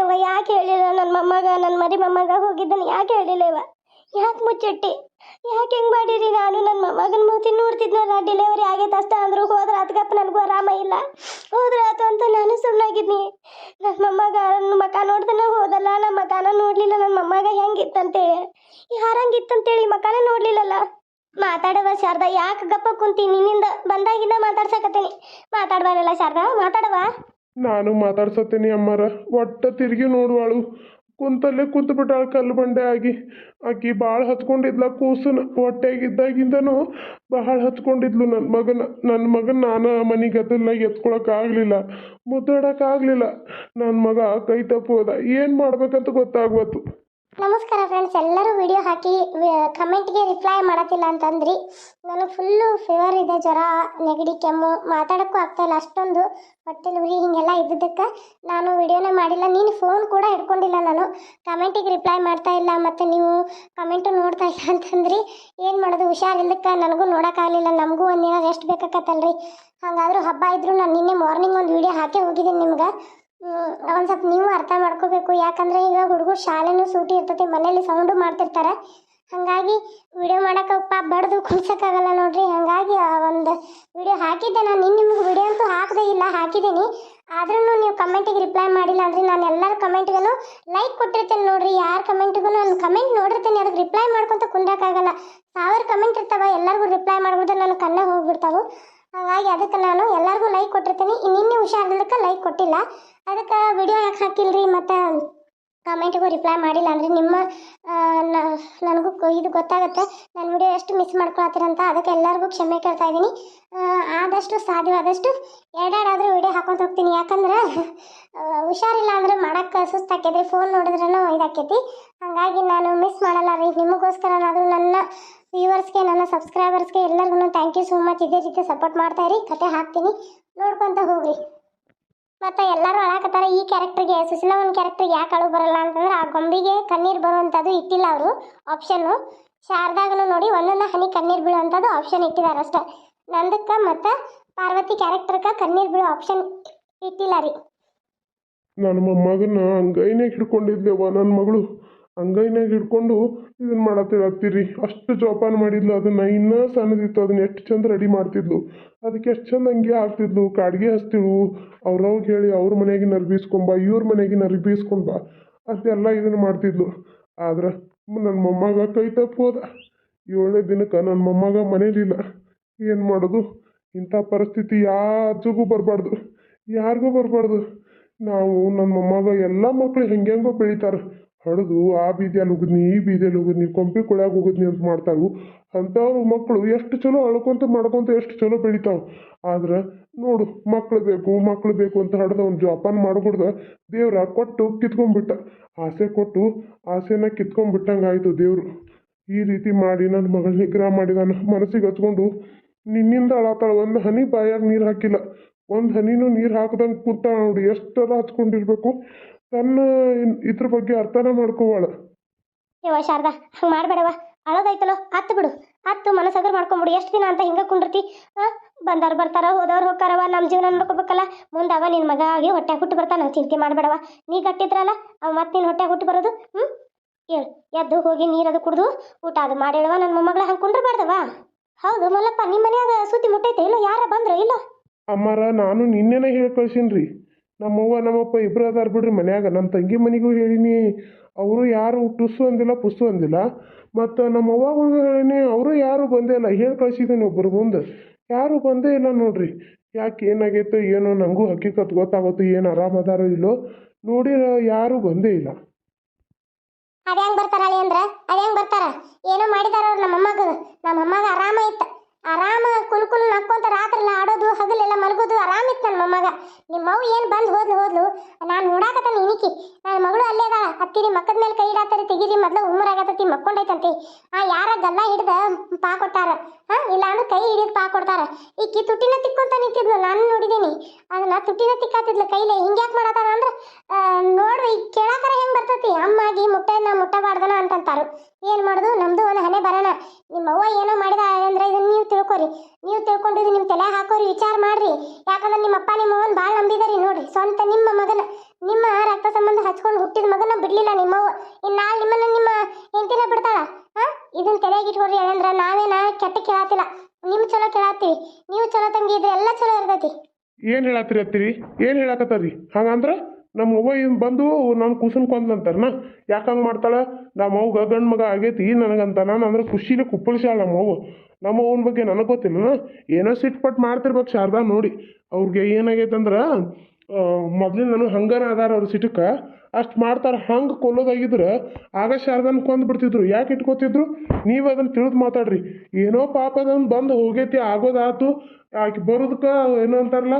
ಇವ ಯಾಕೆ ಹೇಳಿಲ್ಲ? ನನ್ನ ಮೊಮ್ಮಗ ನನ್ನ ಮರಿ ಮೊಮ್ಮಗ ಹೋಗಿದ್ದಾನೆ ಯಾಕೆ ಹೇಳಿಲ್ಲ ಇವ? ಯಾಕೆ ಮುಚ್ಚಿಟ್ಟಿ? ಯಾಕೆ ಹೆಂಗೆ ಮಾಡಿರಿ ನಾನು? ನನ್ನ ಮೊಮ್ಮಗನ ಮೂತಿ ನೋಡ್ತಿದ್ನಲ್ಲ ಡೆಲಿವರಿ ಆಗೈತೆ ಅಷ್ಟ ಅಂದ್ರು. ಹೋದ್ರ ಅದಕ್ಕಪ್ಪ ನನಗೂ ಆರಾಮ ಇಲ್ಲ. ಹೋದ್ರ ಆತು ಅಂತ ನಾನು ಸುಮ್ಮನಾಗಿದ್ನಿ ನನ್ನ ಮೊಮ್ಮಗ ನನ್ನ ಮಕ ನೋಡ್ದನ ಹೋದಲ್ಲ ನಮ್ಮ ಮಕನ ನೋಡ್ಲಿಲ್ಲ. ನನ್ನ ಮೊಮ್ಮಗ ಹೆಂಗಿತ್ತಂತೇಳಿ. ಯಾರಂಗಿತ್ತಂತೇಳಿ ಮಕನ ನೋಡ್ಲಿಲ್ಲಲ್ಲ. ಮಾತಾಡವ ಶಾರದಾ, ಯಾಕೆ ಗಪ್ಪ ಕುಂತಿ? ನಿನ್ನಿಂದ ಬಂದಾಗಿಂದ ಮಾತಾಡ್ಸಕತ್ತೀನಿ. ಮಾತಾಡ್ಬಾರಲ್ಲ ಶಾರದಾ, ಮಾತಾಡವ? ನಾನು ಮಾತಾಡ್ಸತ್ತೀನಿ ಅಮ್ಮರ. ಒಟ್ಟ ತಿರುಗಿ ನೋಡುವಳು. ಕುಂತಲ್ಲೇ ಕುಂತು ಬಿಟ್ಟಾಳು ಕಲ್ಲು ಬಂಡೆ ಆಗಿ. ಆಕಿ ಭಾಳ ಹತ್ಕೊಂಡಿದ್ಲ ಕೂಸನ. ಹೊಟ್ಟೆಗಿದ್ದಾಗಿಂದನೂ ಬಹಳ ಹತ್ಕೊಂಡಿದ್ಲು ನನ್ನ ಮಗನ. ನನ್ನ ಮಗನ ನಾನು ಮನೆಗೆ ಗದ್ದಲ್ನಾಗ ಎತ್ಕೊಳಕ್ಕಾಗಲಿಲ್ಲ ಮುದ್ದಾಡೋಕ್ಕಾಗಲಿಲ್ಲ ನನ್ನ ಮಗ ಕೈ ತಪ್ಪು ಹೋದ ಏನು ಮಾಡ್ಬೇಕಂತ ಗೊತ್ತಾಗ್ವತ್ತು. ನಮಸ್ಕಾರ ಫ್ರೆಂಡ್ಸ್ ಎಲ್ಲರೂ ವಿಡಿಯೋ ಹಾಕಿ ಕಮೆಂಟ್ಗೆ ರಿಪ್ಲೈ ಮಾಡತ್ತಿಲ್ಲ ಅಂತಂದ್ರಿ. ನನಗೆ ಫುಲ್ಲು ಫೀವರ್ ಇದೆ, ಜ್ವರ, ನೆಗಡಿ, ಕೆಮ್ಮು, ಮಾತಾಡೋಕ್ಕೂ ಆಗ್ತಾಯಿಲ್ಲ ಅಷ್ಟೊಂದು. ಹೊಟ್ಟೆಲಿ ಉರಿ ಹಿಂಗೆಲ್ಲ ಇದ್ದಿದ್ದಕ್ಕೆ ನಾನು ವಿಡಿಯೋನೇ ಮಾಡಿಲ್ಲ. ನೀನು ಫೋನ್ ಕೂಡ ಹಿಡ್ಕೊಂಡಿಲ್ಲ ನಾನು. ಕಮೆಂಟಿಗೆ ರಿಪ್ಲೈ ಮಾಡ್ತಾ ಇಲ್ಲ, ಮತ್ತು ನೀವು ಕಮೆಂಟು ನೋಡ್ತಾ ಇಲ್ಲ ಅಂತಂದ್ರಿ. ಏನು ಮಾಡೋದು, ಹುಷಾರಿಲ್ಲದಕ್ಕೆ ನನಗೂ ನೋಡೋಕ್ಕಾಗಲಿಲ್ಲ ನಮಗೂ ಒಂದಿನ ರೆಸ್ಟ್ ಬೇಕಾಗತ್ತಲ್ರಿ ಹಾಗಾದ್ರೂ ಹಬ್ಬ ಇದ್ದರೂ ನಾನು ನಿನ್ನೆ ಮಾರ್ನಿಂಗ್ ಒಂದು ವಿಡಿಯೋ ಹಾಕೇ ಹೋಗಿದ್ದೀನಿ ನಿಮ್ಗೆ. ಒಂದು ಸ್ವಲ್ಪ ನೀವು ಅರ್ಥ ಮಾಡ್ಕೋಬೇಕು. ಯಾಕಂದ್ರೆ ಈಗ ಹುಡುಗರು ಶಾಲೆನೂ ಸೂಟಿ ಇರ್ತೈತಿ ಮನೇಲಿ ಸೌಂಡು ಮಾಡ್ತಿರ್ತಾರೆ. ಹಾಗಾಗಿ ವಿಡಿಯೋ ಮಾಡಕ್ಕೆ ಪಾಪ ಬಡ್ದು ಆಗಲ್ಲ ನೋಡ್ರಿ. ಹಾಗಾಗಿ ಒಂದು ವಿಡಿಯೋ ಹಾಕಿದ್ದೆ ನಾನು. ಇನ್ನು ನಿಮ್ಗೆ ವಿಡಿಯೋ ಅಂತೂ ಹಾಕದೇ ಇಲ್ಲ, ಹಾಕಿದ್ದೀನಿ. ಆದ್ರೂ ನೀವು ಕಮೆಂಟಿಗೆ ರಿಪ್ಲೈ ಮಾಡಿಲ್ಲ ಅಂದ್ರೆ ನಾನು ಎಲ್ಲರ ಕಮೆಂಟ್ಗೂ ಲೈಕ್ ಕೊಟ್ಟಿರ್ತೇನೆ ನೋಡ್ರಿ. ಯಾರ ಕಮೆಂಟ್ಗೂ ನಾನು ಕಮೆಂಟ್ ನೋಡಿರ್ತೀನಿ. ಅದಕ್ಕೆ ರಿಪ್ಲೈ ಮಾಡ್ಕೊಂತ ಕುಂದಕ್ಕಾಗಲ್ಲ ಸಾವಿರ ಕಮೆಂಟ್ ಇರ್ತಾವ, ಎಲ್ಲರಿಗೂ ರಿಪ್ಲೈ ಮಾಡ್ಬಿಟ್ರೆ ನನ್ನ ಕಣ್ಣ ಹೋಗ್ಬಿಡ್ತಾವು. ಹಾಗಾಗಿ ಅದಕ್ಕೆ ನಾನು ಎಲ್ಲರಿಗೂ ಲೈಕ್ ಕೊಟ್ಟಿರ್ತೀನಿ. ನಿನ್ನೆ ಹುಷಾರಿಲ್ಲದಕ್ಕೆ ಲೈಕ್ ಕೊಟ್ಟಿಲ್ಲ. ಅದಕ್ಕೆ ವಿಡಿಯೋ ಯಾಕೆ ಹಾಕಿಲ್ರಿ ಮತ್ತು ಕಾಮೆಂಟ್ಗೂ ರಿಪ್ಲೈ ಮಾಡಿಲ್ಲ ಅಂದರೆ ನಿಮ್ಮ ನನಗೂ ಇದು ಗೊತ್ತಾಗುತ್ತೆ. ನನ್ನ ವಿಡಿಯೋ ಎಷ್ಟು ಮಿಸ್ ಮಾಡ್ಕೊಳತ್ತೀರಂತ ಅದಕ್ಕೆ ಎಲ್ಲರಿಗೂ ಕ್ಷಮೆ ಕೇಳ್ತಾ ಇದ್ದೀನಿ. ಆದಷ್ಟು ಸಾಧ್ಯವಾದಷ್ಟು ಎರಡೆರಡಾದರೂ ವಿಡಿಯೋ ಹಾಕೊಂಡು ಹೋಗ್ತೀನಿ. ಯಾಕಂದ್ರೆ ಹುಷಾರಿಲ್ಲ ಅಂದ್ರೆ ಮಾಡೋಕ್ಕೆ ಸುಸ್ತಾಕೈತಿ ಫೋನ್ ನೋಡಿದ್ರೂ ಇದಾಕೈತಿ ಹಾಗಾಗಿ ನಾನು ಮಿಸ್ ಮಾಡಲ್ಲ ರೀ. ನಿಮಗೋಸ್ಕರನಾದರೂ ನನ್ನ ವ್ಯೂವರ್ಸ್ಗೆ, ನನ್ನ ಸಬ್ಸ್ಕ್ರೈಬರ್ಸ್ಗೆ ಎಲ್ಲರಿಗೂ ಥ್ಯಾಂಕ್ ಯು ಸೋ ಮಚ್ ಇದೇ ರೀತಿ ಸಪೋರ್ಟ್ ಮಾಡ್ತಾ ಇರಿ, ಕತೆ ಹಾಕ್ತೀನಿ. ನೋಡ್ಕೊತ ಹೋಗ್ರಿ. ಮತ್ತು ಎಲ್ಲರೂ ಅಳಾಕತ್ತಾರ ಈ ಕ್ಯಾರೆಕ್ಟರ್ಗೆ ಒಂದು ಕ್ಯಾರೆಕ್ಟ್ರಿಗೆ ಯಾಕೆ ಅಳು ಬರಲ್ಲ ಅಂತಂದ್ರೆ ಆ ಗೊಂಬಿಗೆ ಕಣ್ಣೀರು ಬರುವಂಥದ್ದು ಇಟ್ಟಿಲ್ಲ ಅವರು ಆಪ್ಷನ್ನು ಶಾರದಾಗನು ನೋಡಿ ಒಂದೊಂದು ಹನಿ ಕಣ್ಣೀರು ಬೀಳುವಂಥದ್ದು ಆಪ್ಷನ್ ಇಟ್ಟಿದ್ದಾರೆ ಅಷ್ಟೆ. ನಂದಕ್ಕೆ ಮತ್ತು ಪಾರ್ವತಿ ಕ್ಯಾರೆಕ್ಟರ್ಗೆ ಕಣ್ಣೀರು ಬೀಳೋ ಆಪ್ಷನ್ ಇಟ್ಟಿಲ್ಲ ರೀ. ನನ್ನ ಮಗನ ಹಂಗೈನೇ ಹಿಡ್ಕೊಂಡಿದ್ಲವ್ವ ನನ್ನ ಮಗಳು. ಅಂಗೈನಾಗ ಹಿಡ್ಕೊಂಡು ಇದನ್ನ ಮಾಡತ್ತಿರತ್ತೀರಿ ಅಷ್ಟು ಜೋಪಾನ ಮಾಡಿದ್ಲು, ಅದನ್ನ ಇನ್ನೂ ಸಣ್ಣದಿತ್ತು, ಅದನ್ನ ಎಷ್ಟು ಚಂದ ರೆಡಿ ಮಾಡ್ತಿದ್ಲು. ಅದಕ್ಕೆ ಎಷ್ಟು ಚಂದ ಹಂಗೆ ಹಾಕ್ತಿದ್ಲು. ಕಾಡ್ಗೆ ಹಚ್ತಿಳು. ಅವ್ರವ್ರಿಗೆ ಹೇಳಿ, ಅವ್ರ ಮನೆಗಿನ ಅರ್ಬೀಸ್ಕೊಂಬ ಇವ್ರ ಮನೆಗಿನ ಅರ್ಬೀಸ್ಕೊಂಬ ಅಷ್ಟೆಲ್ಲ ಇದನ್ನ ಮಾಡ್ತಿದ್ಲು. ಆದ್ರೆ ನನ್ನ ಮೊಮ್ಮಗ ಕೈ ತಪ್ಪೋದ ಏಳನೇ ದಿನಕ್ಕೆ ನನ್ನ ಮೊಮ್ಮಗ ಮನೇಲಿಲ್ಲ ಏನು ಮಾಡೋದು? ಇಂಥ ಪರಿಸ್ಥಿತಿ ಯಾರಿಗೂ ಬರಬಾರ್ದು. ಯಾರಿಗೂ ಬರಬಾರ್ದು. ನಾವು ನನ್ನ ಮೊಮ್ಮಗ ಎಲ್ಲ ಮಕ್ಕಳು ಹೆಂಗೆಂಗೋ ಬೆಳಿತಾರೆ. ಹೊಡೆದು ಆ ಬೀದಿಯಲ್ಲಿ ಹೋಗಿದ್ನಿ, ಈ ಬೀದಿಯಲ್ಲಿ ಹೋಗಿದ್ನಿ, ಕೊಂಪಿ ಕೊಳ್ಯಾಗ ಹೋಗಿದ್ನಿ ಅಂತ ಮಾಡ್ತಾವು ಅಂಥವ್ರು ಮಕ್ಕಳು ಎಷ್ಟು ಚಲೋ ಅಳ್ಕೊಂತ ಮಾಡ್ಕೊಂತ ಎಷ್ಟು ಚಲೋ ಬೆಳಿತಾವೆ. ಆದ್ರೆ ನೋಡು, ಮಕ್ಳು ಬೇಕು ಮಕ್ಳು ಬೇಕು ಅಂತ ಹಡ್ದು ಅವ್ನು ಜೋಪಾನ ಮಾಡ್ಬಿಡ್ದ ದೇವ್ರ ಕೊಟ್ಟು ಕಿತ್ಕೊಂಡ್ಬಿಟ್ಟ. ಆಸೆ ಕೊಟ್ಟು ಆಸೆನ ಕಿತ್ಕೊಂಡ್ಬಿಟ್ಟಂಗೆ ಆಯಿತು ದೇವರು. ಈ ರೀತಿ ಮಾಡಿ ನನ್ನ ಮಗಳ ನಿಗ್ರಹ ಮಾಡಿದಾನ ಮನಸ್ಸಿಗೆ ಹಚ್ಕೊಂಡು ನಿನ್ನಿಂದ ಅಳತಾಳ ಒಂದು ಹನಿ ಬಾಯಾಗ ನೀರು ಹಾಕಿಲ್ಲ. ಒಂದು ಹನಿನೂ ನೀರು ಹಾಕ್ದಂಗೆ ಕೂತ ನೋಡಿ, ಎಷ್ಟರ ಹಚ್ಕೊಂಡಿರ್ಬೇಕು. ತನ್ನ ಇದ್ರ ಬಗ್ಗೆ ಅರ್ಥನ ಮಾಡ್ಕೋವಾಳ. ಯವ್ವ ಶಾರದಾ ಹಂಗ ಮಾಡಬೇಡವ ಅಳೋದೈತಲೋ ಹತ್ತು ಬಿಡು. ಹತ್ತು ಮನಸ್ಸಗರ್ ಮಾಡ್ಕೊಂಬಿಡು. ಎಷ್ಟು ದಿನ ಅಂತ ಹಿಂಗ ಕುಂಡಿರ್ತಿ? ಹಾ ಬಂದವ್ರು ಬರ್ತಾರ ಹೋದವ್ರು ಹೋಗ್ತಾರವ ನಮ್ಮ ಜೀವನ ನೋಡ್ಕೋಬೇಕಲ್ಲ. ಮುಂದೆ ಅವ ನಿನ್ನ ಮಗ ಆಗಿ ಹೊಟ್ಟೆ ಹುಟ್ಟು ಬರ್ತಾನ ಚಿಂತೆ ಮಾಡಬೇಡವ ನೀ ಕಟ್ಟಿದ್ರಲ್ಲ ಅವ ಮತ್ತೆ ನಿನ್ನ ಹೊಟ್ಟೆ ಹುಟ್ಟು ಬರೋದು? ಹ್ಮ್? ಹೇಳು ಎದ್ದು ಹೋಗಿ ನೀರದು ಕುಡ್ದು ಊಟ ಅದು ಮಾಡಿಡವ ನನ್ನ ಮೊಮ್ಮಗಳ ಹಂಗ ಕುಂಡ್ರಬಾರ್ದವ ಹೌದು ಮಲ್ಲಪ್ಪ ನಿಮ್ಮ ಮನ್ಯಾಗ ಸುದ್ದಿ ಮುಟ್ಟೈತೆ ಇಲ್ಲ? ಯಾರ ಬಂದ್ರ ಇಲ್ಲ? ಅಮ್ಮರ ನಾನು ನಿನ್ನೆನೇ ಹೇಳಿ ಕಳ್ಸೀನಿ ನಮ್ಮವ್ವ, ನಮ್ಮಪ್ಪ ಇಬ್ಬರು ಅದಾರ ಬಿಡ್ರಿ ಮನ್ಯಾಗ. ನಮ್ಮ ತಂಗಿ ಮನೆಗೂ ಹೇಳಿನಿ, ಅವರು ಯಾರು ಟುಸ್ಸು ಅಂದಿಲ್ಲ ಪುಸ್ಸು ಅಂದಿಲ್ಲ. ಮತ್ತು ನಮ್ಮ ಅವ್ವಗಳಿಗೂ ಹೇಳಿನಿ, ಅವರು ಯಾರು ಬಂದೇ ಇಲ್ಲ. ಹೇಳಿ ಕಳ್ಸಿದ್ದೀನಿ ಒಬ್ಬರು ಮುಂದೆ? ಯಾರು ಬಂದೇ ಇಲ್ಲ ನೋಡ್ರಿ. ಯಾಕೆ ಏನಾಗೈತೋ ಏನೋ ನನಗೂ ಹಕ್ಕಿಕತ್ ಗೊತ್ತಾಗುತ್ತೆ ಏನು ಆರಾಮದಾರೋ ಇಲ್ಲೋ. ನೋಡಿ, ಯಾರು ಬಂದೇ ಇಲ್ಲ. ಅದ್ಯಾಂಗ್ ಬರ್ತಾರ ಅಲ್ಲಿ ಅಂದ್ರ? ಅದ್ಯಾಂಗ್ ಬರ್ತಾರ? ಏನೋ ಮಾಡಿದಾರ ನಮ್ಮ ಅಮ್ಮಗ ನಮ್ಮ ಅಮ್ಮಗ ಆರಾಮ ಇತ್ತ. ಆರಾಮ ಕುಲ್ ಕುಲ್ ನಕ್ಕೊಂತ ರಾತ್ರಿ ಎಲ್ಲ ಆಡೋದು ಹಗಲೆಲ್ಲ ಮಲಗೋದು ಆರಾಮ ಇತ್ತು ನನ್ನ ಮೊಮ್ಮಗ ನಿಮ್ಮ ಅವ್ವ ಏನ್ ಬಂದ್ ಹೋದ್ಲು ಹೋದ್ಲು ನಾನು ನೋಡಾಕತ್ತಾನ ಇನಿಕಿ ನನ್ನ ಮಗಳು ಅಲ್ಲೇ ಅದಾಳ ಹತ್ತಿರಿ ಮಕ್ಕದ ಮೇಲೆ ಕೈ ಇಡಾತಾರಿ ತೆಗೀರಿ ಮೊದ್ಲು ಉಮ್ಮರಾಗತ್ತತಿ ಮಕ್ಕೊಂಡೈತಂತಿ ಆ ಯಾರ ಗಲ್ಲ ಹಿಡ್ದ ಪಾ ಕೊಟ್ಟಾರ ಹಾ ಇಲ್ಲ ಅಂದ್ರೆ ಕೈ ಹಿಡಿದ್ ಪಾ ಕೊಡ್ತಾರ. ಈಕಿ ತುಟ್ಟಿನ ತಿಕ್ಕೊಂತ ನಿಂತಿದ್ಲು, ನಾನು ನೋಡಿದೀನಿ. ಅದನ್ನ ತುಟಿನ ತಿಕ್ಕಾತಿದ್ಲು ಕೈಲೇ. ಹಿಂಗ್ಯಾಕ್ ಮಾಡತಾರ ಅಂದ್ರ ನೋಡ್ರಿ ಈಗ ಕೇಳಾಕರ ಹೆಂಗ್ ಬರ್ತತಿ? ಅಮ್ಮಾಗಿ, ಮುಟ್ಟೆನ, ಮುಟ್ಟಬಾರ್ದನ ಅಂತಂತಾರು. ಏನ್ ಮಾಡುದು? ನಮ್ದು ಒಂದು ಹಣೆ ಬರೋಣ ನಿಮ್ಮ ಅವ್ವ ಏನೋ ಮಾಡಿದ ಅಂದ್ರೆ ಇದನ್ನ ನೀವು ತಿಳ್ಕೊರಿ. ನೀವು ತಿಳ್ಕೊಂಡು ಇದು ನಿಮ್ಮ ತಲೆ ಹಾಕೋರಿ, ವಿಚಾರ ಮಾಡ್ರಿ. ಯಾಕಂದ್ರೆ ನಿಮ್ಮ ಅಪ್ಪ ನಿಮ್ಮ ಅವ್ವನ್ ಭಾಳ ನಂಬಿದಾರಿ ನೋಡ್ರಿ. ಸ್ವಂತ ನಿಮ್ಮ ಮಗನ, ನಿಮ್ಮ ರಕ್ತ ಸಂಬಂಧ ಹಚ್ಕೊಂಡು ಬಿಡ್ಲಿಲ್ಲ ನಿಮ್ಮವ್ವ ಇನ್ನು ನಾಳೆ ನಿಮ್ಮನ್ನ ನಿಮ್ಮ ಹೆಂಡತಿನ ಬಿಡ್ತಾಳ? ಇದನ್ನ ತಲೆಗಿಟ್ಕೊಡ್ರಿ ಏನಂದ್ರ ನಾವೇನ ಕೆಟ್ಟ ಕೇಳತ್ತಿಲ್ಲ ನಿಮ್ ಚಲೋ ಕೇಳತ್ತೀವಿ ನೀವು ಚಲೋ ತಂಗಿ ಇದ್ರೆ ಎಲ್ಲ ಚಲೋ ಇರ್ತೈತಿ. ಏನು ಹೇಳತ್ತೀರಿ ಅತ್ತೀರಿ? ಏನು ಹೇಳಕತ್ತಾರಿ ಹಂಗಂದ್ರೆ ನಮ್ಮ ಅವ್ವ ಇನ್ ಬಂದು ನಾನು ಕುಸನ್ ಕೊಂದ್ನಂತಾರ ನಾ ಯಾಕ ಹಂಗೆ ಮಾಡ್ತಾಳೆ? ನಮ್ಮ ಅವ್ಗ ಗಂಡು ಮಗ ಆಗೈತಿ ನನಗಂತ ನಾನು ಅಂದ್ರೆ ಖುಷಿನೇ ಕುಪ್ಪಳಿಸ್ಯಾಳ ನಮ್ಮ ಅವ್ವ. ನಮ್ಮ ಅವ್ವನ ಬಗ್ಗೆ ನನಗೆ ಗೊತ್ತಿಲ್ಲ ಏನೋ ಸಿಟ್ಪಟ್ ಮಾಡ್ತಿರ್ಬೇಕು ಶಾರದಾ ನೋಡಿ. ಅವ್ರಿಗೆ ಏನಾಗೈತೆ ಅಂದ್ರೆ ಮೊದಲಿಂದ ನಾನು ಹಂಗನ ಅದಾರ ಅವ್ರ ಸಿಟಕ್ಕೆ. ಅಷ್ಟು ಮಾಡ್ತಾರೆ, ಹಂಗೆ ಕೊಲ್ಲೋದಾಗಿದ್ರೆ ಆಗ ಶಾರದನ್ ಕೊಂದು ಬಿಡ್ತಿದ್ರು. ಯಾಕೆ ಇಟ್ಕೋತಿದ್ರು? ನೀವು ಅದನ್ನು ತಿಳಿದು ಮಾತಾಡ್ರಿ. ಏನೋ ಪಾಪ ಅದನ್ನು ಬಂದು ಹೋಗೈತಿ, ಆಗೋದಾತು, ಆಕೆ ಬರೋದಕ್ಕೆ ಏನೋ ಅಂತಾರಲ್ಲ,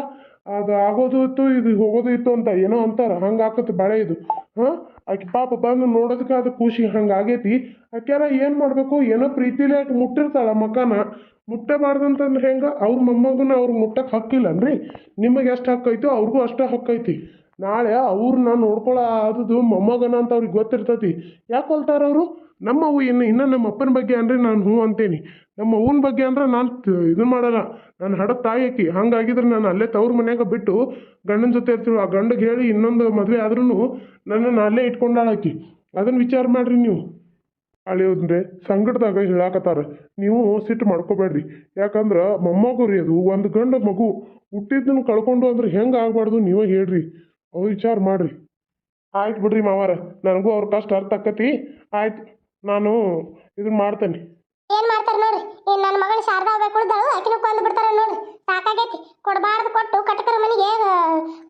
ಅದು ಆಗೋದು ಇತ್ತು, ಇದು ಹೋಗೋದು ಇತ್ತು ಅಂತ ಏನೋ ಅಂತಾರೆ. ಹಂಗೆ ಆಕತ್ತೆ ಬಾಳೆ ಇದು. ಹಾಂ? ಆಕೆ ಪಾಪ ಬಂದು ನೋಡೋದಕ್ಕೆ ಅದು ಖುಷಿ ಹಂಗೆ ಆಗೈತಿ. ಆಕೆಲ್ಲ ಏನು ಮಾಡಬೇಕು? ಏನೋ ಪ್ರೀತಿಲೇ ಆಕೆ ಮುಟ್ಟಿರ್ತಾಳೆ ಮಕ್ಕನ ಮುಟ್ಟಬಾರ್ದಂತಂದ್ರೆ ಹೆಂಗೆ? ಅವ್ರ ಮೊಮ್ಮಗನ ಅವ್ರು ಮುಟ್ಟಕ್ಕೆ ಹಕ್ಕಿಲ್ಲನ್ರಿ? ನಿಮಗೆ ಎಷ್ಟು ಹಕ್ಕೈತೋ ಅವ್ರಿಗೂ ಅಷ್ಟೇ ಹಕ್ಕೈತಿ. ನಾಳೆ ಅವ್ರನ್ನ ನೋಡ್ಕೊಳ್ಳೋ ಮೊಮ್ಮಗನ ಅಂತ ಅವ್ರಿಗೆ ಗೊತ್ತಿರ್ತತಿ. ಯಾಕೆ ಹೊಲ್ತಾರ ಅವರು? ನಮ್ಮ ಅವು ಇನ್ನು ಇನ್ನು ನಮ್ಮ ಅಪ್ಪನ ಬಗ್ಗೆ ಅಂದರೆ ನಾನು ಹ್ಞೂ ಅಂತೇನಿ. ನಮ್ಮ ಅವ್ವನ ಬಗ್ಗೆ ಅಂದ್ರೆ ನಾನು ಇದು ಮಾಡಲ್ಲ. ನಾನು ಹಡ ತಾಯಿ ಆಕಿ. ಹಂಗಾಗಿದ್ರೆ ನಾನು ಅಲ್ಲೇ ತವ್ರ ಮನ್ಯಾಗ ಬಿಟ್ಟು ಗಂಡನ ಜೊತೆ ಇರ್ತೀವಿ. ಆ ಗಂಡಗೆ ಹೇಳಿ ಇನ್ನೊಂದು ಮದುವೆ ಆದ್ರೂ ನನ್ನನ್ನು ಅಲ್ಲೇ ಇಟ್ಕೊಂಡು ಆಕಿ. ಅದನ್ನು ವಿಚಾರ ಮಾಡ್ರಿ ನೀವು. ಅಳಿಯೋದ್ರೆ ಸಂಕಟದಾಗ ಹೇಳಾಕತ್ತಾರ. ನೀವು ಸಿಟ್ಟು ಮಾಡ್ಕೋಬೇಡ್ರಿ. ಯಾಕಂದ್ರೆ ಮೊಮ್ಮಗು ರೀ ಅದು. ಒಂದು ಗಂಡ ಮಗು ಹುಟ್ಟಿದ್ದನ್ನು ಕಳ್ಕೊಂಡು ಅಂದ್ರೆ ಹೆಂಗೆ ಆಗಬಾರ್ದು ನೀವೇ ಹೇಳ್ರಿ. ವಿಚಾರ ಮಾಡ್ರಿ. ಆಯ್ತು ಬಿಡ್ರಿ ಮಾವಾರ, ನನಗೂ ಅವ್ರ ಕಷ್ಟ ಅರ್ಥ ಆಕತಿ. ಆಯ್ತು, ನಾನು ಇದನ್ನ ಮಾಡ್ತೇನೆ. ಏನ್ ಮಾಡ್ತಾರೆ ನೋಡ್ರಿ? ಏನ್ ನನ್ನ ಮಗಳು ಶಾರದಾ ಹೋಗ್ಬೇಕು ಉಳ್ದಾಳು ಆಕಿನ ಕೊಂದು ಬಿಡ್ತಾರ ನೋಡ್ರಿ. ಸಾಕಾಗೈತಿ. ಕೊಡಬಾರ್ದು ಕೊಟ್ಟು ಕಟಕರ ಮನೆಗೆ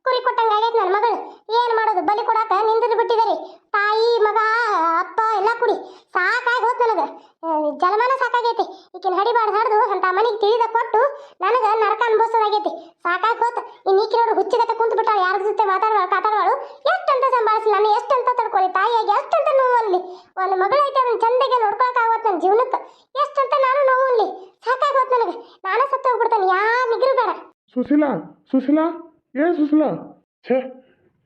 ಕುರಿ ಕೊಟ್ಟಂಗ ಆಗೈತಿ ನನ್ನ ಮಗಳು. ಏನ್ ಮಾಡೋದು? ಬಲಿ ಕೊಡಾಕ ನಿಂದಿದ್ ಬಿಟ್ಟಿದಾರಿ ತಾಯಿ, ಮಗ, ಅಪ್ಪ ಎಲ್ಲ ಕುಡಿ ಸಾಕಾಗಿ ಹೋತ್ ನನಗ. ಜಲಮಾನ ಸಾಕಾಗೈತಿ. ಈಕಿನ ಹಡಿಬಾರ್ದು ಹಡ್ದು ಮನೆಗೆ ತಿಳಿದ ಕೊಟ್ಟು ನನಗೆ ನರಕ ಅನುಭವಿಸೋದಾಗೈತಿ. ಸಾಕಾಗಿ ಹೋತ್ ಇನ್ ಈಕಿ ನೋಡು ಹುಚ್ಚಿಗತ್ತೆ ಕುಂತು ಯಾರ ಜೊತೆ ಮಾತಾಡುವ ಕಾತಾಡುವಳು ಎಷ್ಟಂತ ಸಂಭಾಳಿಸಿ ನಾನು ಎಷ್ಟಂತ ತಡ್ಕೊಳ್ಳಿ ತಾಯಿಯಾಗಿ ಎಷ್ಟಂತ ನೋವು ಅನ್ಲಿ ಒಂದು ಮಗಳೈತೆ ಅದನ್ನ ಚಂದಗೆ ನೋಡ್ಕೊಳಕಾಗತ್ ನನ್ನ ಜೀವನಕ್ಕೆ, ಎಷ್ಟಂತ ನಾನು ನೋವು ಅನ್ಲಿ ಸಾಕಾಗೋತ್ ನನಗೆ, ನಾನು ಸತ್ತು ಹೋಗ್ಬಿಡ್ತೇನೆ ಯಾ ನಿಗ್ರು ಬೇಡ. ಸುಶೀಲಾ ಸುಶೀಲಾ, ಏ ಸುಶೀಲಾ, ಛೇ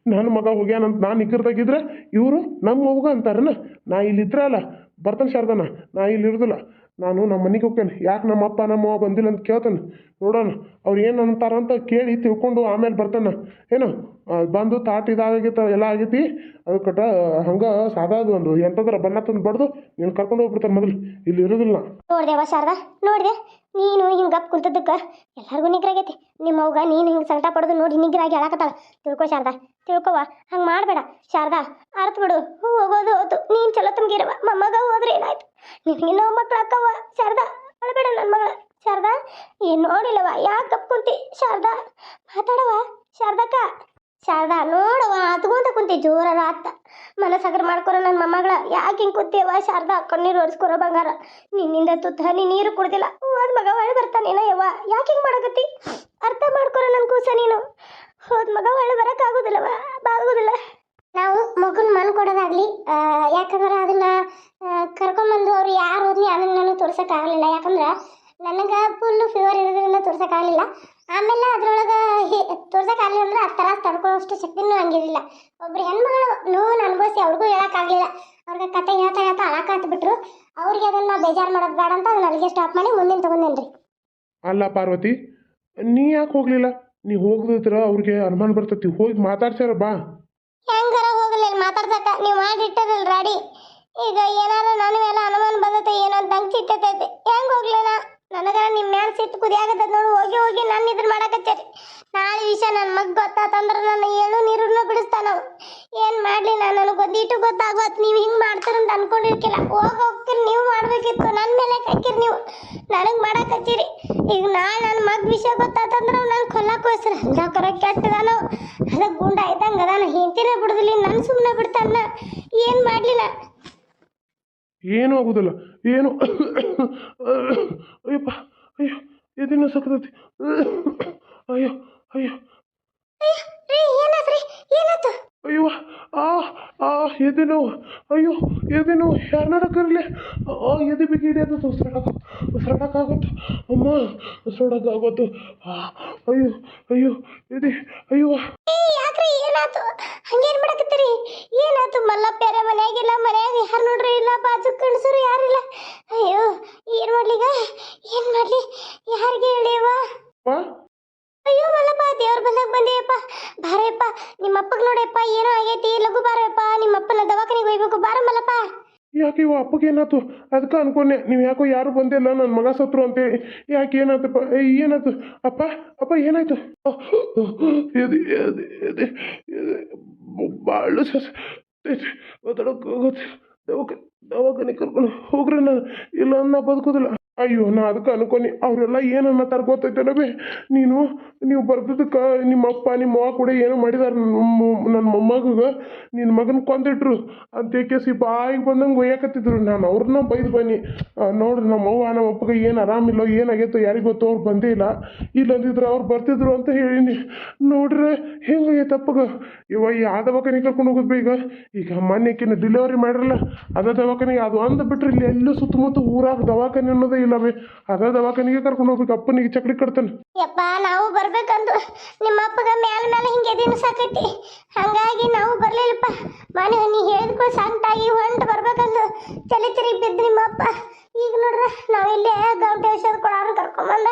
ನನ್ನ ಮಗ ಹೋಗ್ಯಾನಂತ ನಾನು ನಿಗ್ಗರ್ದಾಗಿದ್ರೆ ಇವರು ನಮ್ಮ ಮಗ ಅಂತಾರನ? ನಾ ಇಲ್ಲಿದ್ರಲ್ಲ ಬರ್ತಾನೆ ಶಾರದನ ನಾ ಇಲ್ಲಿ ಇರೋದಿಲ್ಲ ನಾನು ನಮ್ಮ ಮನೆಗೆ ಹೋಗ್ತೇನೆ. ಯಾಕೆ ನಮ್ಮ ಅಪ್ಪ, ನಮ್ಮ ಅವ್ವ ಬಂದಿಲ್ಲ ಅಂತ ಕೇಳ್ತಾನೆ. ನೋಡೋಣ, ಅವ್ರು ಏನು ಅಂತಾರಂತ ಕೇಳಿ ತಿಳ್ಕೊಂಡು ಆಮೇಲೆ ಬರ್ತಾನೆ ಏನು? ಬಂದು ತಾಟ್ ಇದಾಗೈತೆ, ಎಲ್ಲ ಆಗೈತಿ. ಅದು ಕಟ್ಟ ಹಂಗೆ ಸಾದಾದು ಒಂದು. ಎಂತಂದ್ರೆ ಬಣ್ಣ ತಂದು ಬಡ್ದು ನೀನು ಕರ್ಕೊಂಡು ಹೋಗ್ಬಿಡ್ತಾನೆ ಮೊದಲು. ಇಲ್ಲಿ ಇರೋದಿಲ್ಲ. ನೋಡ್ದೇವ ಶಾರದಾ, ನೋಡಿದೆ. ನೀನು ಹಿಂಗೆ ಗಪ್ ಕುಂತದಕ್ಕೆ ಎಲ್ಲರಿಗೂ ನಿಗ್ರಾಗೈತಿ ನಿಮ್ಮ ಅವ್ಗ ನೀನು ಹಿಂಗೆ ಸಂಕಟ ಪಡೋದು ನೋಡಿ ನಿಗ್ರಾಗಿ ಹೇಳಕತ್ತಾಳ ತಿಳ್ಕೊ ಶಾರದಾ ತಿಳ್ಕೊವ ಹಂಗೆ ಮಾಡಬೇಡ. ಶಾರದಾ ಅರ್ಥ ಬಿಡು. ಹೋಗೋದು ಹೋತು ನೀನು ಚಲೋ ತುಂಬಿರವ ಮೊಮ್ಮಗ ಹೋದ್ರೆ ಏನಾಯ್ತು? ನಿನಗೆ ನಾವು ಮಕ್ಳು ಅಕ್ಕವ ಶಾರದಾ ಅಳಬೇಡ ನನ್ನ ಮಗಳ. ಶಾರದಾ, ಏನು ನೋಡಿಲ್ಲವ ಯಾಕೆ ಗಪ್ ಕುಂತಿ ಶಾರದಾ ಮಾತಾಡವ ಶಾರದಕ್ಕ ಶಾರದಾ ನೋಡವ ಹತ್ಕೊಂತ ಕುಂತಿ ಜೋರರ ಅತ್ತ ಮನಸ್ಸಗರ ಮಾಡ್ಕೊರ ನನ್ನ ಮೊಮ್ಮಗಳ ಯಾಕೆ ಹಿಂಗೆ ಕೂತಿಯವ ಶಾರದಾ, ಕಣ್ಣೀರು ಒರೆಸ್ಕೊರ ಬಂಗಾರ. ನಿನ್ನಿಂದ ತುತ್ತ ನೀ ನೀರು ಕುಡ್ದಿಲ್ಲ. ಹೋದ ಮಗ ಹೊಳೆ ಬರ್ತಾನೇನ ಯವ್ವ ಯಾಕೆ ಹಿಂಗೆ ಮಾಡಕತ್ತಿ? ಅರ್ಥ ಮಾಡ್ಕೊರ ನನ್ನ ಕೂಸ ನೀನು. ಹೋದ್, ಮಗ ಹೊಳೆ ಬರೋಕ್ಕಾಗೋದಿಲ್ಲವ ಬಾಗೋದಿಲ್ಲ. ನಾವು ಮಗನ ಮನ್ ಕೊಡೋದಾಗ್ಲಿ ಯಾಕಂದ್ರೆ ಅದನ್ನ ಕರ್ಕೊಂಬಂದು ಅವ್ರು ಯಾರು ಹೋದ್ನಿ ಅದನ್ನ ನನಗೆ ತೋರ್ಸೋಕ್ಕಾಗಲಿಲ್ಲ. ಯಾಕಂದ್ರೆ ನನಗೆ ಫುಲ್ಲು ಫೀವರ್ ಇರೋದ್ರಿಂದ ತೋರ್ಸೋಕ್ಕಾಗಲಿಲ್ಲ. ಆಮೇಲೆ ಅದ್ರೊಳಗೆ ತೋರ್ಸೋಕ್ಕಾಗಲಿಲ್ಲ ಅಂದ್ರೆ ಆ ಥರ ತಡ್ಕೊಳ್ಳೋಷ್ಟು ಶಕ್ತಿನೂ ಹಂಗಿರಲಿಲ್ಲ. ಒಬ್ರು ಹೆಣ್ಮಗಳು ನೋವು ಅನುಭವಿಸಿ ಅವ್ರಿಗೂ ಹೇಳೋಕ್ಕಾಗಲಿಲ್ಲ. ಅವ್ರಿಗೆ ಕತೆ ಹೇಳ್ತಾ ಹೇಳ್ತಾ ಅಳಕಾತ್ಬಿಟ್ರು ಅವ್ರಿಗೆ ಅದನ್ನ ಬೇಜಾರು ಮಾಡೋದು ಬೇಡ ಅಂತ ಅದನ್ನ ಅಲ್ಲಿಗೆ ಸ್ಟಾಪ್ ಮಾಡಿ ಮುಂದಿನ ತಗೊಂಡೇನ್ರಿ. ಅಲ್ಲ ಪಾರ್ವತಿ, ನೀ ಯಾಕೆ ಹೋಗ್ಲಿಲ್ಲ? ನೀ ಹೋಗದಿದ್ರ ಅವ್ರಿಗೆ ಅನುಮಾನ ಬರ್ತೈತಿ. ಹೋಗಿ ಮಾತಾಡ್ಸ್ಯಾರ ಬಾ. ಹೆಂಗಾರ ಹೋಗಲಿ ಮಾತಾಡ್ಸಕ್ಕ ನೀವು ಮಾಡಿಟ್ಟರಲ್ಲ ರಾಡಿ ಈಗ ಏನಾರ ನನ್ನ ಮೇಲೆ ಅನುಮಾನ ಬಂದತೆ, ಏನೋ ಅಂತ ಚಿತ್ತೈತೆ ಹೆಂಗ್ ಹೋಗ್ಲಿಲ್ಲ ನನಗರ ನಿಮ್ಮ ಮ್ಯಾಲ ಸಿಟ್ಟು ಕುದಿಯಾಗತ್ತದ ನೋಡು. ಹೋಗಿ ಹೋಗಿ ನಾನು ಇದನ್ನ ಮಾಡಕತ್ತೇರಿ. ನಾಳೆ ವಿಷಯ ನನ್ನ ಮಗ್ ಗೊತ್ತಾತಂದ್ರೆ ನನ್ನ ಏಳು ನೀರನ್ನು ಬಿಡಿಸ್ತಾನ ಏನು ಮಾಡಲಿ ನಾನು? ನನಗೆ ಗೊತ್ತಿಟ್ಟು ಗೊತ್ತಾಗೋತ್ ನೀವು ಹಿಂಗೆ ಮಾಡ್ತಾರಂತ ಅನ್ಕೊಂಡಿರ್ಕಿಲ್ಲ. ಹೋಗಿ, ಹೋಗ್ತೀರಿ. ನೀವು ಮಾಡಬೇಕಿತ್ತು. ನನ್ನ ಮೇಲೆ ಕಕ್ಕಿರಿ ನೀವು. ನನಗೆ ಮಾಡಕತ್ತೀರಿ. ಈಗ ನಾಳೆ ನನ್ನ ಮಗ್ ವಿಷಯ ಗೊತ್ತಾತಂದ್ರೆ ನಾನು ಕೊಲ್ಲಕ್ಕೆ ಹೋಯ್ಸ್ರ ಹಂಗಾಕರ ಕೆಟ್ಟದಾನ ಅದ ಗುಂಡ ಇದ್ದಂಗೆ ಅದಾನ. ಹೆಂಡತಿನೇ ಬಿಡುದಿಲ್ಲ. ನನ್ನ ಸುಮ್ಮನೆ ಬಿಡ್ತಾನ. ಏನು ಮಾಡಲಿಲ್ಲ ಏನೂ ಆಗುದಿಲ್ಲ. ಏನು? ಅಯ್ಯಪ್ಪ. ಅಯ್ಯೋ ಎದಿನ ಸಕತೈತಿ ಅಯ್ಯೋ ಅಯ್ಯೋ. ಅಯ್ಯೋ ಆ ಆ ಎದೆ ನೋವು ಅಯ್ಯೋ ಎದೆ ನೋವು ಯಾರನ್ನಾರ ಕರೀಲಿ. ಆ ಎದೆ ಬಿಗಿ ಹಿಡಿಯೋದು ಉಸಿರಾಡಕ ಉಸಿರಾಡಕ್ಕಾಗತ್ತು ಅಮ್ಮ ಉಸಿರಾಡಕ್ಕಾಗತ್ತು ಆ, ಅಯ್ಯೋ ಅಯ್ಯೋ ಎದೆ ಅಯ್ಯೋ. ಏನಾತು ಹಂಗೇನ್ ಮಾಡಕತ್ತೀರಿ? ಏನಾತು ಬೇರೆ ಮನ್ಯಾಗಿಲ್ಲ ಮನ್ಯಾಗ ಯಾರು ನೋಡ್ರಿ? ಇಲ್ಲ ಬಾಜು ಕಣ್ಸರು ಯಾರಿಲ್ಲ? ಏನ್ ಮಾಡ್ಲಿಗ? ಏನ್ ಮಾಡ್ಲಿ? ಯಾರಿಗೆ ಹೇಳಿವ ಅಯ್ಯೋ ಮಲ್ಲಪ್ಪ ದೇವ್ರ ಬಂದಾಗ ಬಂದೆಯಪ್ಪ. ಬಾರಪ್ಪ ನಿಮ್ಮ ಅಪ್ಪಗ್ ನೋಡಪ್ಪ ಏನೋ ಆಗೈತಿ ಲಘು ಬಾರಪ್ಪ ನಿಮ್ಮ ಅಪ್ಪನ ದವಾಖಾನೆ ಯಾಕೆ ಇವ ಅಪ್ಪಗೆ ಏನಾಯ್ತು? ಅದಕ್ಕೆ ಅನ್ಕೊಂಡೆ ನೀವು ಯಾಕೋ ಯಾರು ಬಂದಿಲ್ಲ ನನ್ನ ಮಗ ಸತ್ರು ಅಂತೇಳಿ. ಯಾಕೆ ಏನಾಯ್ತಪ್ಪ? ಏನಾಯ್ತು? ಅಪ್ಪ ಅಪ್ಪ ಏನಾಯ್ತು? ಎದೆ ಒತ್ತಡಕ್ಕೆ ಹೋಗುತ್ತೆ. ಭಾಳ ದವಾಖಾನೆ ದವಾಖಾನೆ ಕರ್ಕೊಂಡು ಹೋಗ್ರಿ ನಾನು ಇಲ್ಲ ನಾ ಬದುಕೋದಿಲ್ಲ. ಅಯ್ಯೋ, ನಾ ಅದಕ್ಕೆ ಅನ್ಕೊನಿ ಅವರೆಲ್ಲ ಏನನ್ನ ತರ ಬೇ ನೀನು, ನೀವು ಬರ್ದದಕ್ಕೆ ನಿಮ್ಮ ಅಪ್ಪ, ನಿಮ್ಮ ಅವ್ವ ಕೂಡ ಏನೋ ಮಾಡಿದಾರೆ ನನ್ನ ನಿನ್ನ ಮಗನ ಕೊಂದಿಟ್ರು. ಅಂತ ಕೇಸಿ ಬಾಯಿಗೆ ಬಂದಂಗೆ ಒಯ್ಯಾಕತ್ತಿದ್ರು. ನಾನು ಅವ್ರನ್ನ ಬೈದು ಬನ್ನಿ. ನೋಡ್ರಿ ನಮ್ಮ ಅವ್ವ, ನಮ್ಮ ಅಪ್ಪಗೆ ಏನು ಆರಾಮಿಲ್ಲೋ ಏನಾಗೈತೋ ಯಾರಿಗೆ ಗೊತ್ತು ಅವ್ರು ಬಂದೇ ಇಲ್ಲ. ಇಲ್ಲಂದಿದ್ರು ಅವ್ರು ಬರ್ತಿದ್ರು ಅಂತ ಹೇಳಿನಿ. ನೋಡ್ರೆ ಹೆಂಗೆ ತಪ್ಪಗ ಇವ ಯಾವ ದವಾಖಾನೆ ಕರ್ಕೊಂಡು ಹೋಗೋದು ಈಗ? ಈಗ ಮೊನ್ನೆಕಿನ ಡಿಲಿವರಿ ಮಾಡಿರಲ್ಲ. ಅದ ದವಾಖಾನೆಗೆ ಅದು ಒಂದು ಬಿಟ್ರೆ ಇಲ್ಲಿ ಎಲ್ಲೂ ಸುತ್ತಮುತ್ತ ಊರಾಗ ದವಾಖಾನೆ ಅನ್ನೋದೇ ಇಲ್ಲವೇ ಅದ ದವಾಖಾನಿಗೆ ಕರ್ಕೊಂಡು ಹೋಗ್ಬೇಕು. ಅಪ್ಪನಿಗೆ ಚಕ್ಡಿ ಕಟ್ತಾನೆ. ಯಪ್ಪ, ನಾವು ಬರ್ಬೇಕಂದು. ನಿಮ್ಮ ಅಪ್ಪಗ ಮ್ಯಾಲ ಮ್ಯಾಲ ಹಿಂಗೆ ಎದಿನ ಸಾಕೈತಿ. ಹಂಗಾಗಿ ನಾವು ಬರ್ಲಿಲ್ಲಪ್ಪ. ಮನೆ ನೀ ಹೇಳಿದ್ಕೊಳ್ಳಿ ಸಾಂಟಾಗಿ ಹೊಂಟು ಬರ್ಬೇಕಂದು. ತಲೆ ತಿರುಗಿ ಬಿದ್ದು ನಿಮ್ಮ ಅಪ್ಪ. ಈಗ ನೋಡ್ರ ನಾವಿಲ್ಲೇ ಗೌಂಟೆ ಔಷಧ ಕೊಡೋರು ಕರ್ಕೊಂಬಂದ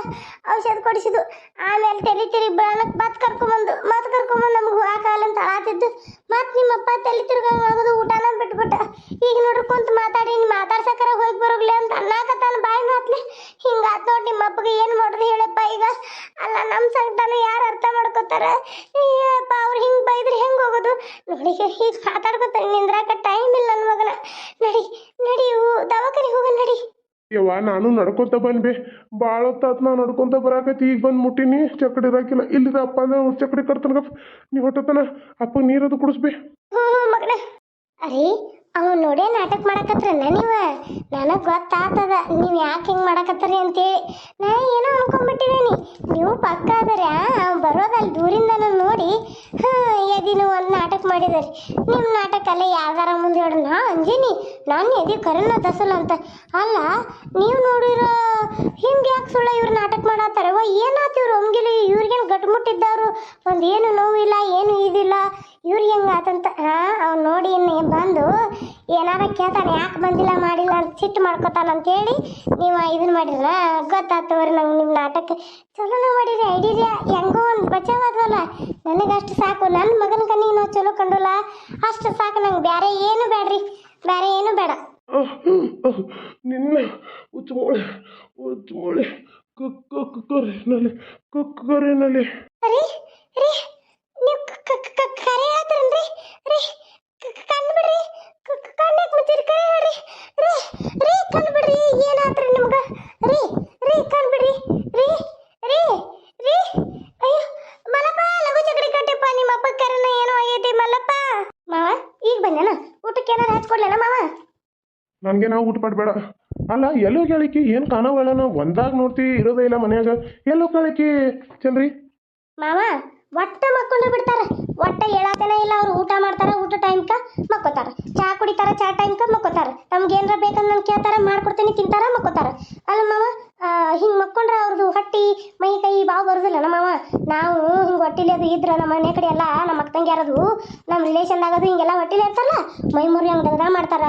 ಔಷಧ ಕೊಡಿಸಿದ್ದು. ಆಮೇಲೆ ತಲೆ ತಿರುಗಿ ಬೀಳಕ್ಕೆ ಮತ್ತೆ ಕರ್ಕೊಂಬಂದು. ಮತ್ತೆ ಕರ್ಕೊಂಬಂದು ನಮ್ಗೆ ಹೋಗಾಕಲ್ಲ ಅಂತ ಅಳಾತಿದ್ದು ಮತ್ತೆ ನಿಮ್ಮಪ್ಪ ತಲೆ ತಿರ್ಗಂಗೆ ಆಗೋದು ಊಟನ ಬಿಟ್ಬಿಟ್ಟ ಈಗ ನೋಡ್ರಿ ಕುಂತು ಮಾತಾಡಿ ನೀ ಮಾತಾಡ್ಸಕ್ಕಾರ ಹೋಗಿ ಬರೋಗ್ಲಿ ಅಂತ ಅನ್ನಾಕತ್ತಾನ ಬಾಯಿ ಮಾತ್ಲೆ ಹಿಂಗಾತ್ ನೋಡಿ ನಿಮ್ಮ ಅಪ್ಪಗೆ ಏನು ಮಾಡೋದು ಹೇಳಪ್ಪ ಈಗ ಅಲ್ಲ ನಮ್ಮ ಸಂಕಟನ ಯಾರು ಅರ್ಥ ಮಾಡ್ಕೋತಾರ ಅಯ್ಯಪ್ಪ ಅವ್ರು ಹಿಂಗೆ ಬೈದ್ರೆ ಹೆಂಗೆ ಹೋಗೋದು ನೋಡಿ ಈಗ ಮಾತಾಡ್ಕೊತಾರೆ ನಿಂದ್ರಾಕ ಟೈಮ್ ಇಲ್ಲ ನನ್ನ ಮಗನ ನಡಿ ನಡಿ ಹೋ- ದವಾಖಾನೆಗೆ ಹೋಗೋಣ ನಡಿ ಯವ್ವ ನಾನು ನಡ್ಕೊಂತ ಬಂದ್ಬಿ ಭಾಳ ಹೊತ್ತಾತ್ ನಾ ನಡ್ಕೊಂತ ಬರಾಕತ್ತಿ. ಈಗ ಬಂದು ಮುಟ್ಟಿನಿ. ಚಕ್ಕಡಿ ಇರಾಕಿಲ್ಲ. ಇಲ್ಲಿದ ಅಪ್ಪ ಅಂದ್ರೆ ಚಕ್ಕಡಿ ಕಟ್ತಾನ ನೀ ಹೊಟ್ಟತನ ಅಪ್ಪ ನೀರದು ಕುಡಿಸ್ಬಿ. ಅರೆ ಅವ ನೋಡಿ ನಾಟಕ ಮಾಡಕತ್ರನ ನೀವ? ನನಗೆ ಗೊತ್ತಾತದ, ನೀವು ಯಾಕೆ ಹಿಂಗೆ ಮಾಡಕತ್ತರಿ ಅಂತೇಳಿ. ನಾ ಏನೋ ಅನ್ಕೊಂಡ್ಬಿಟ್ಟಿದ್ದೀನಿ ನೀವು ಪಕ್ಕ ಅದರ ಅವ್ ಬರೋದಲ್ಲಿ ದೂರಿಂದ ನೋಡಿ. ಹಾಂ ಎದಿನ ಒಂದು ನಾಟಕ ಮಾಡಿದಾರೆ. ನಿಮ್ಮ ನಾಟಕ ಅಲ್ಲ ಯಾವ್ದಾರ ಮುಂದೆ ಹೇಳ ನಾ ಅಂಜಿನಿ. ನಾನು ಎದಿ ಕರೆನ ದಸಲ ಅಂತ. ಅಲ್ಲ, ನೀವು ನೋಡಿರೋ ಹಿಂಗೆ ಯಾಕೆ ಸುಳ್ಳ ಇವ್ರು ನಾಟಕ ಮಾಡತ್ತಾರ? ಓ, ಏನಾತು ಇವ್ರು ಹಂಗಿಲ್ಲ ಇವ್ರಿಗೇನು ಗಟ್ಮುಟ್ಟಿದ್ದವರು ಒಂದು ಏನು ನೋವಿಲ್ಲ, ಏನು ಇದಿಲ್ಲ. ಇವ್ರಿಗೆ ಹೆಂಗೆ ಆತಂತ? ಹಾಂ ಅವ್ನು ನೋಡಿ ಬಂದು ಏನಾರ ಕೇಳ್ತಾನೆ ಯಾಕೆ ಬಂದಿಲ್ಲ ಮಾಡಿಲ್ಲ ಅಂತ ಸಿಟ್ಟು ಮಾಡ್ಕೊತಾನ ಅಂತೇಳಿ ನೀವು ಇದನ್ನ ಮಾಡಿದ್ರ? ಗೊತ್ತಾತವ್ರಿ ನಂಗೆ ನಿಮ್ಮ ನಾಟಕ. ಚಲೋನ ಮಾಡಿರಿ ಐಡಿಯಾ ಹೆಂಗೋ ಒಂದು ಬಚಾವಾದ್ವಲ್ಲ ನನಗೆ ಅಷ್ಟು ಸಾಕು ನನ್ನ ಮಗನ ಕಣ್ಣಿಗೆ ನಾವು ಚಲೋ ಕಂಡಲ್ಲ ಅಷ್ಟು ಸಾಕು ನಂಗೆ ಬೇರೆ ಏನು ಬೇಡ್ರಿ ಬೇರೆ ಏನು ಬೇಡ. ಆಹ್, ಆಹ್, ನಿನ್ನ ಉಚ್ಚಮೋಳೆ ಉಚ್ಚಮೋಳೆ ಕರೆನಲ್ಲಿ ಕರೆನಲ್ಲಿ ರೀ ರೀ ಕರೆ ಹೇಳ್ತಾರನ್ರಿ ರೀ ಕಣ್ಣು ಬಿಡ್ರಿ ಕಣ್ಣು ಮುಚ್ಚಿರಿ ಕರೆ ಹೇಳ್ರಿ. ರೀ ರೀ, ಕಣ್ಣು ಬಿಡ್ರಿ ಏನಾತ್ರಿ ನಿಮ್ಗೆ. ರೀ ರೀ, ಕಣ್ಣು ಬಿಡ್ರಿ, ರೀ ರೀ ರೀ. ಅಯ್ಯೋ, ಮಲ್ಲಪ್ಪ ಲಘು ಚಕಡಿ ಕಟ್ಟಿಪ್ಪ, ನಿಮ್ಮ ಅಪ್ಪ ಕರೆನ ಏನೋ ಆಗೈತಿ ಮಲ್ಲಪ್ಪ. ಮಾವ, ಈಗ ಬಂದೇನ? ಊಟಕ್ಕೆ ಏನಾರು ಹಚ್ಕೊಡ್ಲೇನ ಮಾವ? ನನಗೆ ನಾವು ಊಟ ಮಾಡಬೇಡ. ಅಲ್ಲ, ಎಲ್ಲೋ ಕೇಳಿಕಿ ಏನು ಕಾಣವಲ್ಲ ಒಂದಾಗ ನೋಡ್ತಿ, ಇರೋದೇ ಇಲ್ಲ ಮನ್ಯಾಗ. ಎಲ್ಲೋ ಕೇಳಿಕಿ, ಚಂದ್ರಿ ಮಾವ ಒಟ್ಟ ಮಕ್ಕೊಂಡೇ ಬಿಡ್ತಾರ ಒಟ್ಟ ಹೇಳತನ ಇಲ್ಲ ಅವ್ರು ಊಟ ಮಾಡ್ತಾರ ಊಟ ಟೈಮ್ಕ ಮಕ್ಕೋತಾರ. ಚಹಾ ಕುಡಿತಾರ ಚಹಾ ಟೈಮ್ಕ ಮಕ್ಕೋತಾರ. ನಮ್ಗೆ ಏನರ ಬೇಕಂದ್ ನಾನು ಕೇಳ್ತಾರ, ಮಾಡ್ಕೊಡ್ತೀನಿ, ತಿಂತಾರ, ಮಕ್ಕೋತಾರ. ಅಲ್ಲ ಮಾವ ಹಿಂಗೆ ಮಕ್ಕೊಂಡ್ರ ಅವ್ರದ್ದು ಹೊಟ್ಟಿ, ಮೈ, ಕೈ ಬಾವು ಬರೋದಿಲ್ಲ ನಮ್ಮ ಮಾವ? ನಾವು ಹಿಂಗೆ ಹೊಟ್ಟಿಲಿ ಅದು ಇದ್ರ ನಮ್ಮ ಮನೆ ಕಡೆ ಎಲ್ಲ, ನಮ್ಮ ಅಕ್ಕ ತಂಗ್ಯಾರದು ನಮ್ಮ ರಿಲೇಷನ್ದಾಗದು ಹಿಂಗೆಲ್ಲ ಹೊಟ್ಟಿಲಿ ಇರ್ತಾರಲ್ಲ? ಮೈ ಮುರಿ ಹಂಗೆ ದಗದ ಮಾಡ್ತಾರ.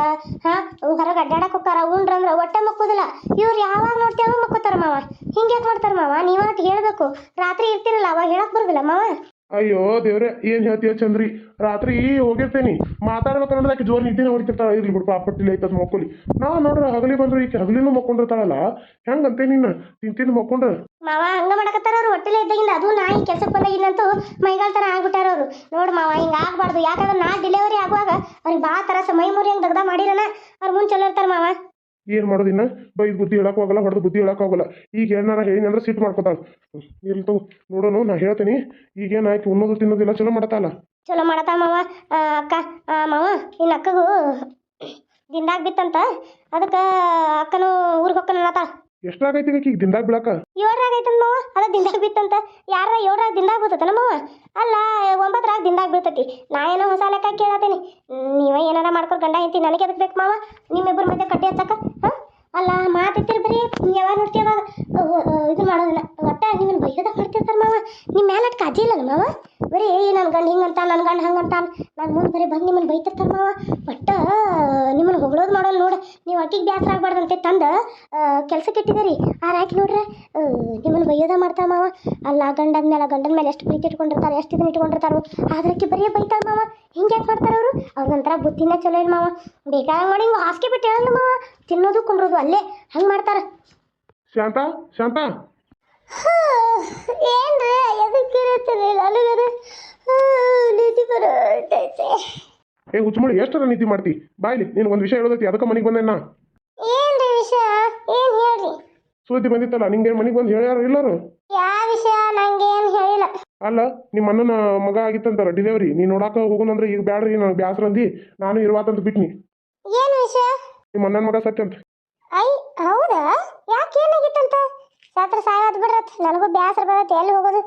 ಹಾಂ ಹೊರಗೆ ಅಡ್ಡಾಡಕ್ಕೆ ಹೋಗ್ತಾರ, ಉಂಡ್ರ ಅಂದ್ರೆ ಹೊಟ್ಟೆ ಮಕ್ಕೋದಿಲ್ಲ. ಇವ್ರು ಯಾವಾಗ ನೋಡ್ತೇವೆ ಮಕ್ಕೋತಾರ ಮಾವ. ಹಿಂಗೆ ಯಾಕೆ ಮಾಡ್ತಾರ ಮಾವ? ನೀವಾಗ ಹೇಳ್ಬೇಕು. ರಾತ್ರಿ ಇರ್ತಿರಲ್ಲ, ಅವಾಗ ಹೇಳಕ್ಕೆ ಬರೋದಿಲ್ಲ ಮಾವ? ಅಯ್ಯೋ ದೇವ್ರೆ, ಏನು ಹೇಳ್ತೀಯ ಚಂದ್ರಿ? ರಾತ್ರಿ ಹೋಗಿರ್ತೇನಿ. ಮಾತಾಡ್ಬೇಕು ಅನ್ನೋದಕ್ಕೆ ಜೋರ್ ನಿದ್ದೆನೇ ಹೊಡಿತಿರ್ತಾಳ. ಇರ್ಲಿ ಬಿಡು ಪಾಪಟ್ಟಿಲ್ಲ ಐತದ ಮಕ್ಕೊಲಿ ನಾ ನೋಡ್ರ ಹಗಲಿ ಬಂದ್ರೆ ಈಕೆ ಹಗಲಿನೂ ಮಕ್ಕೊಂಡಿರ್ತಾಳಲ್ಲ ಹೆಂಗಂತೆ ನೀನು ತಿಂತಿಂದು ಮಕ್ಕೊಂಡ್ರ ಮಾವ, ಹಂಗ ಮಾಡಕತ್ತಾರ ಅವ್ರು. ಹೊಟ್ಟೆಲೆ ಇದ್ದಾಗಿಂದ ಅದು ನಾ ಈ ಕೆಲ್ಸಕ್ಕೆ ಬಂದಾಗಿನಂತೂ ಮೈಗಾಲ್ ತರ ಆಗ್ಬಿಟ್ಟಾರ ಅವರು. ನೋಡ್ ಮಾವ, ಹಿಂಗ ಆಗ್ಬಾರ್ದು. ಯಾಕಂದ್ರೆ ನಾ ಡೆಲಿವರಿ ಆಗುವಾಗ ಅವ್ರಿಗೆ ಭಾಳ ತರ ಮೈ ಮುರಿ ಹಂಗ ದಗ್ದ ಮಾಡಿರನ. ಅವ್ರ ಮುಂಚೆ ಚಲೋ ಇರ್ತಾರ ಮಾವ. ಏನು ಮಾಡೋದಿನ್ನ ಬೈದ್ ಬುದ್ಧಿ ಹೇಳಕ್ ಹೋಗಲ್ಲ, ಹೊಡೆದು ಬುದ್ಧಿ ಹೇಳಕ್ ಹೋಗಲ್ಲ. ಈಗ ಏನಾರ ಹೇಳಿ ಅಂದ್ರೆ ಸಿಟ್ಟು ಮಾಡ್ಕೊತಾಳ. ಇಲ್ತು ನೋಡೋಣ ನಾ ಹೇಳ್ತೀನಿ. ಈಗೇನು ಆಯ್ತು ಉಣ್ಣೋದು ತಿನ್ನೋದಿಲ್ಲ ಚಲೋ ಮಾಡತ್ತಲ್ಲ ಚಲೋ ಮಾಡತಾ ಮಾವ. ಅಕ್ಕ ಮಾವ, ನಿನ್ನ ಅಕ್ಕಗೂ ದಿಂದಾಗ ಬಿತ್ತಂತ. ಅದಕ್ಕೆ ಅಕ್ಕನು ಊರಿಗೆ ಹೊಕ್ಕನತ್ತ ಎಷ್ಟಾಗೈತಿ ಈಗ ದಿಂದಾಗ ಬೀಳಕ? ಏಳ್ರಾಗ ಅದ ದಿಂದಾಗ ಬಿತ್ತಂತ. ಯಾರ ಏಳ್ರಾಗ ದಿಂದಾಗ ಬೀಳ್ತೈತನ ನಮ್ಮವ್ವ ಅಲ್ಲ ಒಂಬತ್ತರಾಗ ದಿಂದಾಗ ಬೀಳ್ತೈತಿ. ನಾ ಏನೋ ಹೊಸ ಲೆಕ್ಕ ಕೇಳತ್ತೇನಿ ನೀವ ಏನಾರ ಮಾಡ್ಕೊಂಡು ಗಂಡ ಹೆಂಡತಿ, ನನಗೆ ಅದಕ್ಕೆ ಬೇಕು ಮಾವ? ನಿಮ್ಮಿಬ್ಬರ ಮಧ್ಯೆ ಕಟ್ಟಿ ಹಚ್ಚಕ ಹಾಂ? ಅಲ್ಲ ಮಾತಿರ್ತೀರಿ ಬರೀ ಯಾವಾಗ ನೋಡ್ತೀವಿ ಯಾವಾಗ ಇದು ಮಾಡೋದಿಲ್ಲ ಒಟ್ಟ ನಿಮ್ಮನ್ನ ಬೈಯೋದಾಗ ಮಾಡ್ತಿರ್ತಾರ ಮಾವ. ನಿಮ್ಮ ಮೇಲೆ ಅಟ್ ಕಾಜಿ ಇಲ್ಲ ಮಾವ? ಬರೀ ನನ್ನ ಗಂಡ ಹಿಂಗಂತ ನನ್ನ ಗಂಡ ಹಂಗಂತ ನಾನು ಮುಂದೆ ಬರೀ ಬಂದು ನಿಮ್ಮನ್ನ ಬೈತಿರ್ತಾರ ಮಾವ. ಒಟ್ಟ ನಿಮ್ಮನ್ನ ಹೊಗಳೋದು ಮಾಡೋಲ್ಲ ನೋಡ. ನೀವು ಆಕಿಗೆ ಬ್ಯಾಸರ ಆಗ್ಬಾರ್ದಂತೆ ತಂದು ಕೆಲಸಕ್ಕೆ ಇಟ್ಟಿದ್ದೀರಿ. ಆ ರಾಕಿ ನೋಡ್ರೆ ನಿಮ್ಮನ್ನು ಬೈಯೋದ ಮಾಡ್ತಾರ ಮಾವ. ಅಲ್ಲ ಗಂಡದ ಮೇಲೆ ಗಂಡನ ಮೇಲೆ ಎಷ್ಟು ಪ್ರೀತಿ ಇಟ್ಕೊಂಡಿರ್ತಾರೆ, ಎಷ್ಟು ಇದನ್ನ ಇಟ್ಕೊಂಡಿರ್ತಾರೋ, ಆದ್ರಕ್ಕೆ ಬರೀ ಬೈತಾಳ ಮಾವ. ಹಿಂಗೆ ಯಾಕೆ ಮಾಡ್ತಾರೆ ಅವರು? ಅವ್ರದೊಂಥರ ಬುದ್ಧಿನೇ ಚಲೋ ಇಲ್ಲ ಮಾವ. ಬೇಕಾಗ ಮಾಡಿ ಹಿಂಗೆ ಹಾಸಿಗೆ ಬಿಟ್ಟು ಹೇಳಲ್ಲ ಮಾವ. ತಿನ್ನೋದು ಕುಂಡ್ರೋದು ಅಲ್ಲೇ. ಹಂಗೆ ಮಾಡ್ತಾರೆ. ಶಾಂತ ಶಾಂತ. ಏನ್ರಿ? ಎದಕ್ಕೆ ನನಗರ ನೀತಿ ಬರೋಟೈತೆ ಏ ಹುಚ್ಚುಮಳಿ ಎಷ್ಟರ ನೀತಿ ಮಾಡ್ತಿ? ಬಾಯ್ಲಿ ನೀನು ಒಂದು ವಿಷಯ ಹೇಳೋದೈತಿ ಅದಕ್ಕೆ ಮನೆಗೆ ಬಂದೆ ನಾ. ಏನ್ರಿ ವಿಷಯ? ಏನ್ ಹೇಳ್ರಿ? ಸುದ್ದಿ ಬಂದಿತ್ತಲ್ಲ ನಿಂಗೆ ಮನೆಗೆ ಬಂದು ಹೇಳ್ಯಾರ ಇಲ್ಲರು? ಯಾವ ವಿಷಯ? ನಂಗೆ ಏನು ಹೇಳಿಲ್ಲ. ಅಲ್ಲ ನಿಮ್ಮ ಅಣ್ಣನ ಮಗ ಆಗಿತ್ತಂತಾರ ಡಿಲಿವರಿ ನೀನು ನೋಡಾಕ ಹೋಗುನಂದ್ರೆ ಈಗ ಬ್ಯಾಡ್ರಿ ನನಗೆ ಬ್ಯಾಸ್ರ ಅಂದಿ ನಾನು ಇರುವಾತಂತ ಬಿಟ್ನಿ. ಏನು ವಿಷಯ? ನಿಮ್ಮ ಅಣ್ಣನ ಮಗ ಸತ್ಯಂತ. ಐ ಹೌದಾ? ಯಾಕೆ ಏನಾಗಿತ್ತಂತ? ಸತ್ರ ಸಾಯೋದ್ ಬಿಡ್ರತ್ ನನಗೂ ಬ್ಯಾಸರ ಬರತ್ತೆ ಎಲ್ಲಿ ಹೋಗೋದು?